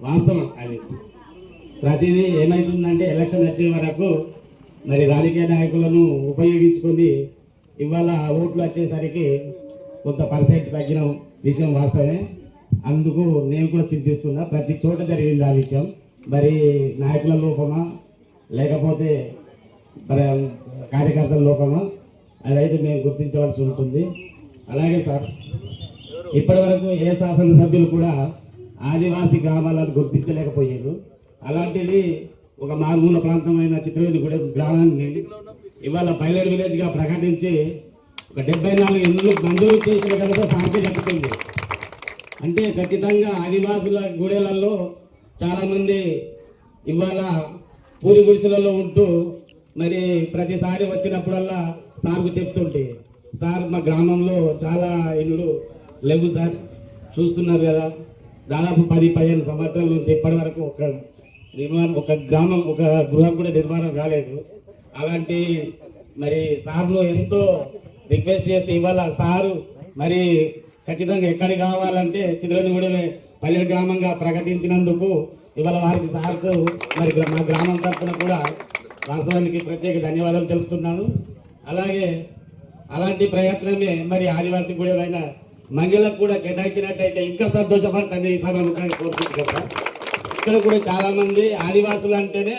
వాస్తవం అది. ప్రతిదీ ఏమవుతుందంటే ఎలక్షన్ వచ్చే వరకు మరి రాజకీయ నాయకులను ఉపయోగించుకొని ఇవాళ ఓట్లు వచ్చేసరికి కొంత పర్సెంట్ తగ్గిన విషయం వాస్తవమే. అందుకు నేను కూడా చింతిస్తున్నా. ప్రతి చోట జరిగింది ఆ విషయం. మరి నాయకుల లోపమా? లేకపోతే మరి కార్యకర్తల లోపమా? అదైతే మేము గుర్తించవలసి ఉంటుంది. అలాగే సార్ ఇప్పటి వరకు ఏ శాసనసభ్యులు కూడా ఆదివాసీ గ్రామాలను గుర్తించలేకపోయారు. అలాంటిది ఒక మారుమూల ప్రాంతమైన చిత్రవేది కూడా గ్రామాన్ని ఇవాళ పైలట్ విలేజ్గా ప్రకటించి ఒక డెబ్బై నాలుగు ఇళ్ళు మంజూరు చేసిన కనుక శాంతి దక్కుతుంది అంటే ఖచ్చితంగా ఆదివాసుల గుడెలలో చాలామంది ఇవాళ పూరి గుడిసెలలో ఉంటూ మరి ప్రతిసారి వచ్చినప్పుడల్లా సార్కు చెప్తుంటే సార్ మా గ్రామంలో చాలా ఇళ్ళు లేవు సార్. చూస్తున్నారు కదా దాదాపు పది పదిహేను సంవత్సరాల నుంచి ఇప్పటి వరకు ఒక నిర్మాణం ఒక గ్రామం ఒక గృహం కూడా నిర్మాణం కాలేదు. అలాంటి మరి సార్లు ఎంతో రిక్వెస్ట్ చేస్తే ఇవాళ సారు మరి ఖచ్చితంగా ఎక్కడికి కావాలంటే చిత్రగూడెమే పల్లె గ్రామంగా ప్రకటించినందుకు ఇవాళ వారికి సార్కు మరి మా గ్రామం తరఫున కూడా వాస్తవానికి ప్రత్యేక ధన్యవాదాలు తెలుపుతున్నాను. అలాగే అలాంటి ప్రయత్నమే మరి ఆదివాసీ గుడెలైన మహిళలకు కూడా కేటాయించినట్టయితే ఇంకా సంతోషపడతాను ఈ సభముఖంగా కోరుకుంటున్నాను ఇక్కడ కూడా చాలా మంది ఆదివాసులు అంటేనే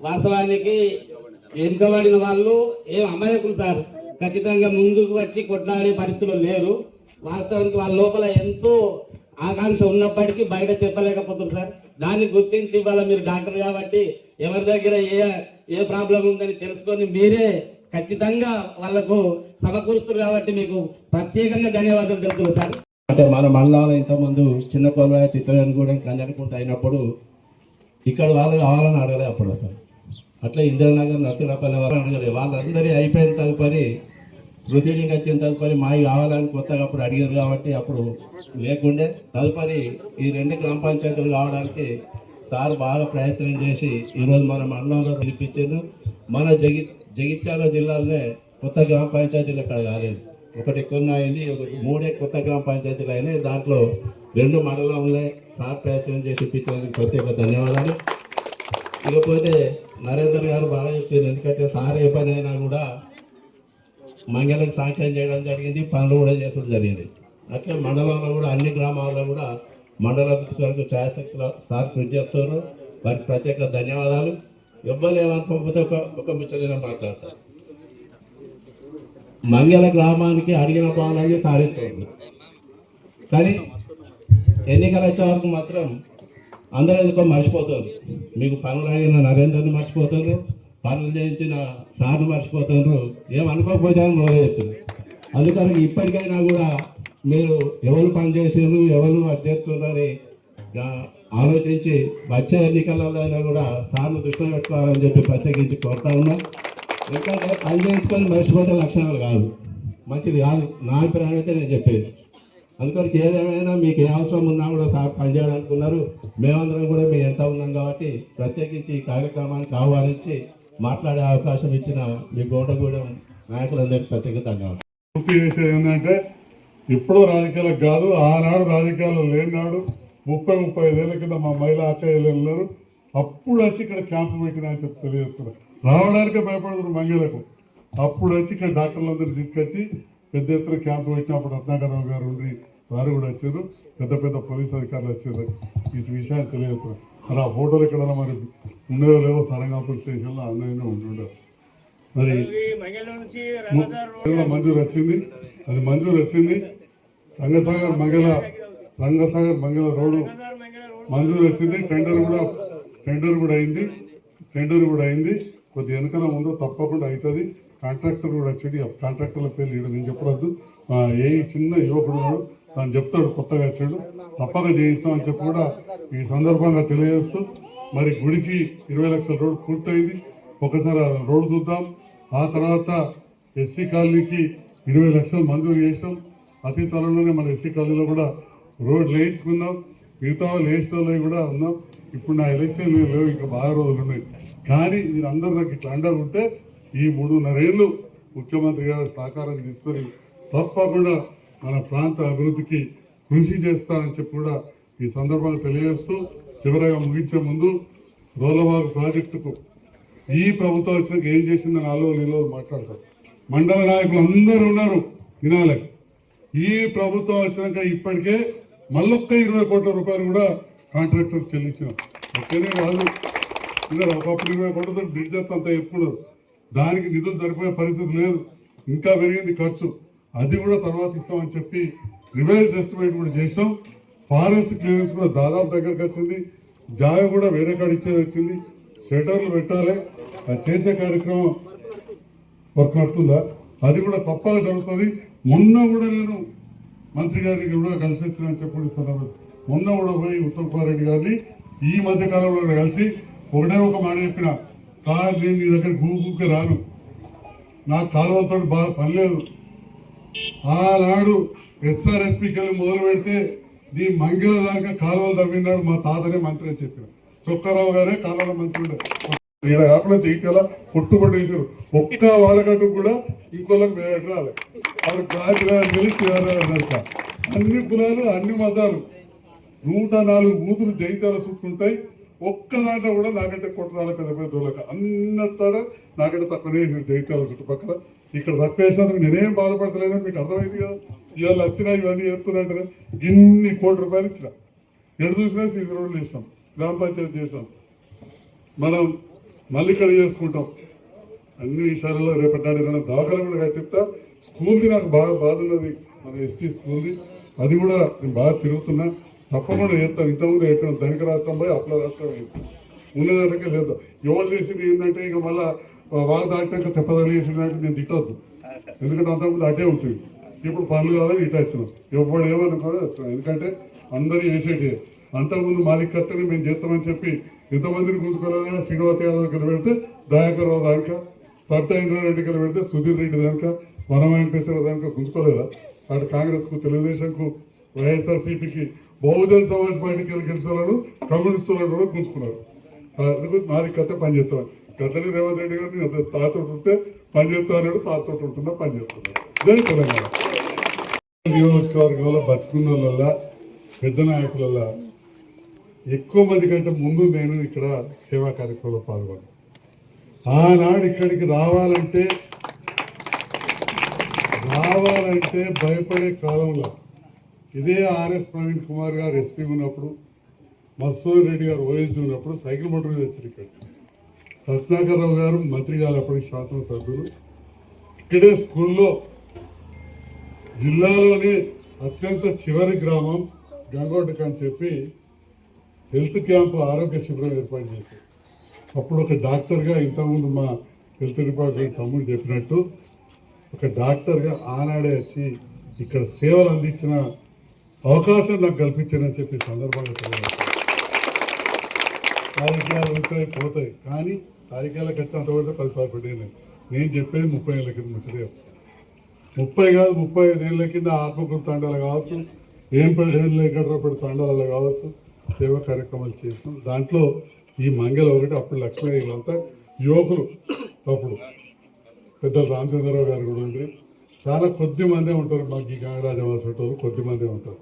వాస్తవానికి వెనుకబడిన వాళ్ళు ఏం అమాయకులు సార్. ఖచ్చితంగా ముందుకు వచ్చి కొట్లాడే పరిస్థితులు లేరు. వాస్తవానికి వాళ్ళ లోపల ఎంతో ఆకాంక్ష ఉన్నప్పటికీ బయట చెప్పలేకపోతున్నారు సార్. దాన్ని గుర్తించి ఇవాళ మీరు డాక్టర్ కాబట్టి ఎవరి దగ్గర ఏ ఏ ప్రాబ్లం ఉందని తెలుసుకొని మీరే ఖచ్చితంగా వాళ్ళకు సమకూరుస్తారు కాబట్టి మీకు ప్రత్యేకంగా ధన్యవాదాలు తెలుపుతున్నారు సార్. అంటే మన మండలాలు ఇంతకుముందు చిన్న కొలవ చిత్రగూడెం కంజనకుంట అయినప్పుడు ఇక్కడ వాళ్ళు కావాలని అడగలే అప్పుడు అసలు. అట్లా ఇందిరానగర్ నరసింహపల్లి వాళ్ళు అడగలేదు వాళ్ళందరి అయిపోయిన తదుపరి ప్రొసీడింగ్ వచ్చిన తదుపరి మావి కావాలని కొత్తగా అప్పుడు అడిగారు కాబట్టి అప్పుడు లేకుండే తదుపరి ఈ రెండు గ్రామ పంచాయతీలు కావడానికి సార్ బాగా ప్రయత్నం చేసి ఈరోజు మన మండలంలో పిలిపించారు మన జగి జగిత్యాల జిల్లాలోనే కొత్త గ్రామ పంచాయతీలు ఇక్కడ కాలేదు. ఒకటి ఎక్కువ అయింది ఒక మూడే కొత్త గ్రామ పంచాయతీలు అయినాయి. దాంట్లో రెండు మండలంలో సార్ ప్రయత్నం చేసి ఇప్పించినందుకు ప్రత్యేక ధన్యవాదాలు. ఇకపోతే నరేందర్ గారు బాగా చెప్పారు ఎందుకంటే సార్ ఏ పని అయినా కూడా మంగళకి సాంక్షన్ చేయడం జరిగింది పనులు కూడా చేసడం జరిగింది. అట్లే మండలంలో కూడా అన్ని గ్రామాల్లో కూడా మండల అభివృద్ధి కొరకు ఛాయాశక్తుల సార్ కృషి చేస్తున్నారు వారికి ప్రత్యేక ధన్యవాదాలు. ఎవ్వరు ఒక ఒక ముచ్చట మాట్లాడతారు. మంగళ గ్రామానికి అడిగిన పనులన్నీ సాధిస్తుంది కానీ ఎన్నికలు వచ్చే వరకు మాత్రం అందరూ ఎందుకో మర్చిపోతారు. మీకు పనులు అయిన నరేందర్ని మర్చిపోతారు పనులు చేయించిన సార్లు మర్చిపోతారు. ఏమనుకోకపోతే అని మొదలు చెప్తుంది అందుకని ఇప్పటికైనా కూడా మీరు ఎవరు పని చేసారు ఎవరు అధ్యక్షులని ఆలోచించి వచ్చే ఎన్నికలలో అయినా కూడా సార్లు దృష్టిలో పెట్టుకోవాలని చెప్పి ప్రత్యేకించి కోరుతా ఉన్నాం. ఎందుకంటే పని చేసుకొని మర్చిపోతే లక్షణాలు కాదు. మంచిది కాదు. నా అభిప్రాయం అయితే నేను చెప్పేది. అందుకొరకు ఏదేమైనా మీకు ఏ అవసరం ఉన్నా కూడా సార్ పనిచేయడానికి ఉన్నారు మేమందరం కూడా మేము ఎంత ఉన్నాం కాబట్టి ప్రత్యేకించి ఈ కార్యక్రమానికి ఆహ్వానించి మాట్లాడే అవకాశం ఇచ్చిన మీ గోడగూడెం నాయకులందరికీ ప్రత్యేక ధన్యవాదాలు. పూర్తి చేసేది ఏంటంటే ఇప్పుడు రాజకీయాలకు కాదు ఆనాడు రాజకీయాలు లేనాడు ముప్పై ముప్పై ఐదేళ్ళ కింద మా మహిళా అక్కయ్యలు వెళ్ళారు అప్పుడు వచ్చి ఇక్కడ క్యాంపు పెట్టినా అని చెప్పి తెలియజేస్తున్నారు. రావడానికే భయపడుతున్నారు మంగళకు అప్పుడు వచ్చి ఇక్కడ డాక్టర్లందరూ తీసుకొచ్చి పెద్ద ఎత్తున క్యాంపు పెట్టినప్పుడు రత్నాకరరావు గారు ఉండి వారు కూడా వచ్చారు. పెద్ద పెద్ద పోలీస్ అధికారులు వచ్చారు. ఈ విషయాన్ని తెలియజేస్తున్నారు. మరి ఆ ఫోటోలు ఎక్కడైనా మరి ఉన్నాయో లేవో సరంగాపూర్ స్టేషన్లో అందరైనా ఉండి ఉండొచ్చు. మరి మంజూరు వచ్చింది. అది మంజూరు వచ్చింది. రంగసాగర్ మంగళ రంగసాగర్ మంగళ రోడ్డు మంజూరు వచ్చింది. టెండర్ కూడా టెండర్ కూడా అయింది. టెండర్ కూడా అయింది. కొద్ది వెనకన ఉందో తప్పకుండా అవుతుంది. కాంట్రాక్టర్ కూడా వచ్చింది. ఆ కాంట్రాక్టర్ల పేర్లు ఇక్కడ నేను చెప్పడద్దు ఏ చిన్న యువకుడు ఉన్నాడు తను చెప్తాడు కొత్తగా వచ్చాడు. తప్పక చేయిస్తామని చెప్పి కూడా ఈ సందర్భంగా తెలియజేస్తూ మరి గుడికి ఇరవై లక్షల రోడ్డు పూర్తయింది. ఒకసారి రోడ్డు చూద్దాం. ఆ తర్వాత ఎస్సీ కాలనీకి ఇరవై లక్షలు మంజూరు చేసాం అతి త్వరలోనే మన ఎస్సీ కాలనీలో కూడా రోడ్లు వేయించుకుందాం మిగతా వాళ్ళు కూడా ఉన్నాం ఇప్పుడు నా ఎలక్షన్ లేవు ఇంకా బాగా రోజులు ఉన్నాయి. కానీ మీరందరూ నాకు ఇట్లా అండర్ ఉంటే ఈ మూడున్నరేళ్ళు ముఖ్యమంత్రి గారు సహకారం తీసుకొని తప్పకుండా మన ప్రాంత అభివృద్ధికి కృషి చేస్తానని చెప్పి కూడా ఈ సందర్భంగా తెలియజేస్తూ చివరగా ముగించే ముందు రోలవాగు ప్రాజెక్టుకు ఈ ప్రభుత్వం వచ్చినాక ఏం చేసిందని నాలుగు నీళ్ళు మాట్లాడతారు మండల నాయకులు అందరూ ఉన్నారు వినాలి. ఈ ప్రభుత్వం వచ్చినాక ఇప్పటికే మళ్ళొక్క ఇరవై కోట్ల రూపాయలు కూడా కాంట్రాక్టర్ చెల్లించినాం. ఒక్కనే కాదు. ఇలా ఒకప్పుడు ఇరవై కోట్లతో బ్రిడ్జ్ అంత ఎప్పుడు దానికి నిధులు సరిపోయే పరిస్థితి లేదు. ఇంకా పెరిగింది ఖర్చు. అది కూడా తర్వాత ఇస్తామని చెప్పి రివైజ్ ఎస్టిమేట్ కూడా చేసాం ఫారెస్ట్ క్లియరెన్స్ కూడా దాదాపు దగ్గరకు వచ్చింది. జాగ కూడా వేరే కాడ ఇచ్చేది వచ్చింది. షెటర్లు పెట్టాలి. అది చేసే కార్యక్రమం వర్క్ అవుతుందా అది కూడా తప్పగా జరుగుతుంది. మొన్న కూడా నేను మంత్రి గారికి కూడా కలిసి వచ్చిన చెప్పండి సందర్భం మొన్న కూడా పోయి ఉత్తమ్ కుమార్ రెడ్డి గారిని ఈ మధ్య కాలంలో కలిసి ఒకటే ఒక మాట చెప్పిన సార్ నేను మీ దగ్గర గూగుకి రాను. నాకు కాలువలతో బాగా పని లేదు. ఆనాడు ఎస్ఆర్ఎస్పీకి వెళ్ళి మొదలు పెడితే నీ మంగిల దాకా కాలువలు తవ్వినాడు మా తాతనే మంత్రి అని చెప్పిన. చొక్కారావు గారే కాలువల మంత్రి ఉండే. ఈయన కాకుండా జగిత్యాల పుట్టుబడి ఒక్క వాళ్ళకంటూ కూడా ఇంకోళ్ళకి మేము రాలే. వాళ్ళు ప్రాచీనాలు అన్ని కులాలు అన్ని మతాలు. నూట నాలుగు బూతులు జైతాల చుట్టుంటాయి ఒక్క దాంట్లో కూడా నాకంటే కొట్టరాల పెద్ద పెద్ద దొలక అన్నస్తాడ నాకంటే తక్కువనే వేసారు జైతాల చుట్టుపక్కల. ఇక్కడ తప్పేసేందుకు నేనేం బాధపడతలేదని మీకు అర్థమైంది కదా? ఇవాళ వచ్చినా ఇవన్నీ చేస్తున్నట్టు ఇన్ని కోటి రూపాయలు ఇచ్చిన. ఎటు చూసినా సీసీ రోడ్లు చేసాం గ్రామ పంచాయతీ చేసాం మనం మళ్ళీ ఇక్కడ చేసుకుంటాం. అన్ని విషయాలలో రేపటి నాడు ఏదైనా దాఖలు కూడా కట్టిస్తా స్కూల్ది నాకు బాగా బాధ ఉన్నది. మన ఎస్టీ స్కూల్ది. అది కూడా నేను బాగా తిరుగుతున్నా. తప్పకుండా చేస్తాను. ఇంతకుముందు చెప్పిన ధనిక రాష్ట్రం పోయి అప్పుల రాష్ట్రం ఉన్న దానికే లేదు. ఎవరు చేసింది ఏంటంటే ఇక మళ్ళీ వాళ్ళ దాటినాక తెప్పదలు చేసినట్టు నేను తిట్టద్దు. ఎందుకంటే అంతకుముందు అటే ఉంటుంది. ఇప్పుడు పనులు కావాలని ఇటు వచ్చినాం. ఎవడు ఏమనుకోని వచ్చినాం. ఎందుకంటే అందరూ చేసేటి అంతకుముందు మాది కత్తిని మేము చేస్తామని చెప్పి ఎంతమందిని గుంజుకోలేదా శ్రీనివాస యాదవ్ దగ్గర పెడితే దయాకర్ రావు దానిక సత్యేంద్రారెడ్డి రెడ్డి పెడితే సుధీర్ రెడ్డి దానిక వన వెంకటేశ్వర దానిక గుంజుకోలేదా అటు కాంగ్రెస్కు తెలుగుదేశంకు వైఎస్ఆర్సీపీకి బహుజన్ సమాజ్ పార్టీకి వెళ్ళి గెలిచిన వాళ్ళు కమ్యూనిస్టులను కూడా గుంజుకున్నారు అందుకు కథ పని చేస్తాం. గతని రేవంత్ రెడ్డి గారిని తాతో ఉంటే పని చేస్తాను సార్తో ఉంటున్నా పని చేస్తున్నాడు. జై తెలంగాణ. నియోజకవర్గంలో బతుకున్న వాళ్ళ పెద్ద నాయకుల ఎక్కువ మంది కంటే ముందు నేను ఇక్కడ సేవా కార్యక్రమంలో పాల్గొన్నాను. ఆనాడు ఇక్కడికి రావాలంటే రావాలంటే భయపడే కాలంలో ఇదే ఆర్ఎస్ ప్రవీణ్ కుమార్ గారు ఎస్పీ ఉన్నప్పుడు మసూర్ రెడ్డి గారు ఓఎస్డీ ఉన్నప్పుడు సైకిల్ మోటార్ మీద వచ్చారు ఇక్కడ రత్నాకర్ రావు గారు మంత్రి గారు అప్పటికి శాసనసభ్యులు. ఇక్కడే స్కూల్లో జిల్లాలోనే అత్యంత చివరి గ్రామం గంగోటక అని చెప్పి హెల్త్ క్యాంప్ ఆరోగ్య శిబిరం ఏర్పాటు చేశారు. అప్పుడు ఒక డాక్టర్గా ఇంతకుముందు మా హెల్త్ డిపార్ట్మెంట్ తమ్ముడు చెప్పినట్టు ఒక డాక్టర్గా ఆనాడే వచ్చి ఇక్కడ సేవలు అందించిన అవకాశం నాకు కల్పించానని చెప్పి సందర్భంగా తెలియజేస్తాను రాజకీయాలు ఉంటాయి పోతాయి కానీ రాజకీయాలకు వచ్చి అంతవరకు పది పదకొండు ఏళ్ళు. నేను చెప్పేది ముప్పై ఏళ్ళ కింద ముచ్చటే చెప్తాను ముప్పై కాదు ముప్పై ఐదు ఏళ్ళ కింద ఆత్మకూరు తండాలు కావచ్చు ఏం ఏళ్ళ గడ్రపడి తండాలలో కావచ్చు సేవా కార్యక్రమాలు చేసాం దాంట్లో ఈ మంగళ ఒకటి అప్పుడు లక్ష్మీ వీళ్ళంతా యువకులు అప్పుడు పెద్దలు రామచంద్రరావు గారు కూడా ఉండి చాలా కొద్ది మందే ఉంటారు మాకు ఈ గంగరాజవాస వాళ్ళు కొద్ది మందే ఉంటారు.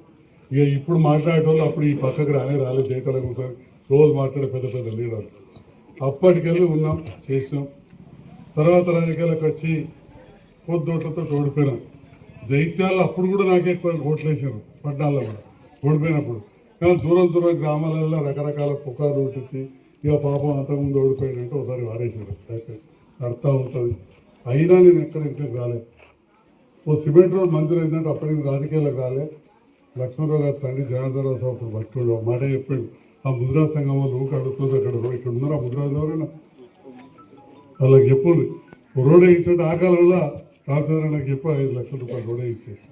ఇక ఇప్పుడు మాట్లాడేటోళ్ళు అప్పుడు ఈ పక్కకు రానే రాలేదు జయతల ఒకసారి రోజు మాట్లాడే పెద్ద పెద్ద లీడర్లు. అప్పటికెళ్ళి ఉన్నాం చేసాం. తర్వాత రాజకీయాలకు వచ్చి కొద్దోట్లతో ఓడిపోయినాం. జైత్యాలు అప్పుడు కూడా నాకే ఎక్కువ ఓట్లు వేసారు పడ్డాల్లో కూడా ఓడిపోయినప్పుడు. మేము దూరం దూరం గ్రామాలలో రకరకాల పుకార్లు ఉంటుంది ఇక పాపం అంతకుముందు ఓడిపోయాడంటే ఒకసారి వారేసారు అయిపోయి నడుతూ ఉంటుంది. అయినా నేను ఎక్కడ ఇంకా రాలేదు. ఓ సిమెంట్ రోడ్ మంజూరు అయిందంటే అప్పటికి రాజకీయాలకు రాలే. లక్ష్మణరావు గారి తండ్రి జనార్దనరావు సార్ అప్పుడు బట్టుకోండి ఒక మాట చెప్పాడు. ఆ ముద్రా సంఘం వాళ్ళు ఊరికి అడుగుతుంది అక్కడ ఇక్కడ ఉన్నారా ముద్రాజు ఎవరైనా? వాళ్ళకి చెప్పు. రోడ్ వేయించండి ఆ కాలంలో రామచంద్ర నాకు చెప్పు ఐదు లక్షల రూపాయలు రోడ్ వేయించేసి.